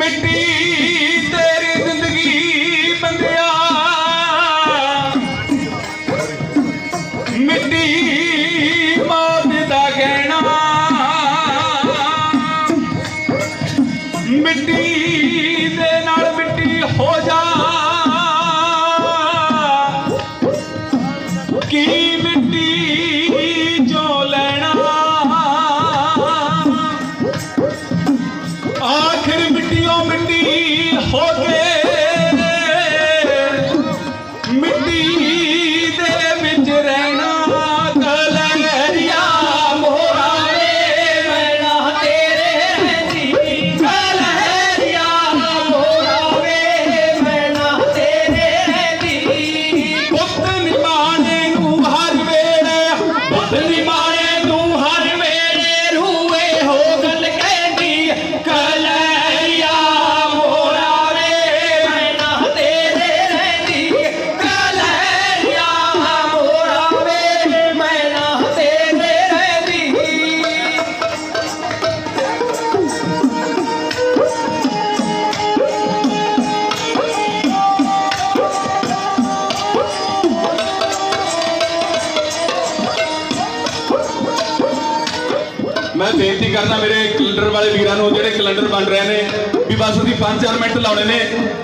मिट्टी with me. ਬੇਨਤੀ ਕਰਦਾ ਮੇਰੇ ਕੈਲੰਡਰ ਵਾਲੇ ਵੀਰਾਂ ਨੂੰ, ਜਿਹੜੇ ਕੈਲੰਡਰ ਬਣ ਰਹੇ ਨੇ, ਵੀ ਬਸ ਅਸੀਂ 5-4 ਮਿੰਟ ਲਾਉਣੇ ਨੇ,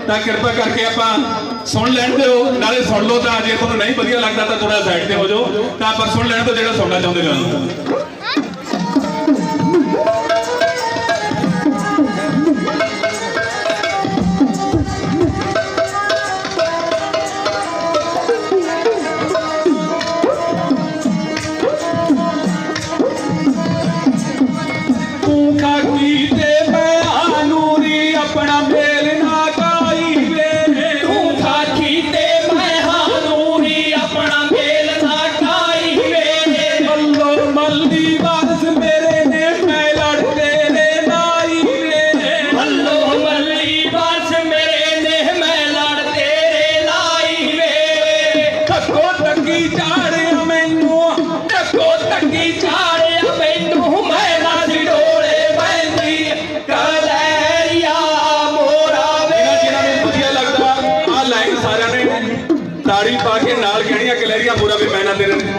ਤਾਂ ਕਿਰਪਾ ਕਰਕੇ ਆਪਾਂ ਸੁਣ ਲੈਣ ਦਿਓ, ਨਾਲੇ ਸੁਣ ਲਓ ਤਾਂ ਜੇ ਤੁਹਾਨੂੰ ਨਹੀਂ ਵਧੀਆ ਲੱਗਦਾ ਤਾਂ ਥੋੜਾ ਸਾਈਡ ਤੇ ਹੋ ਜਾਓ, ਤਾਂ ਆਪਾਂ ਸੁਣ ਲੈਣ ਤੋਂ ਜਿਹੜਾ ਸੁਣਨਾ ਚਾਹੁੰਦੇ ਨੇ Thank you.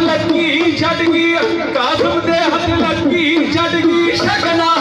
ਲੱਗੀ ਛੱਡ ਗਈ ਕਾਸਮ ਦੇ ਹੱਥ ਲੱਗੀ ਛੱਡ ਗਈ ਸ਼ਗਨਾ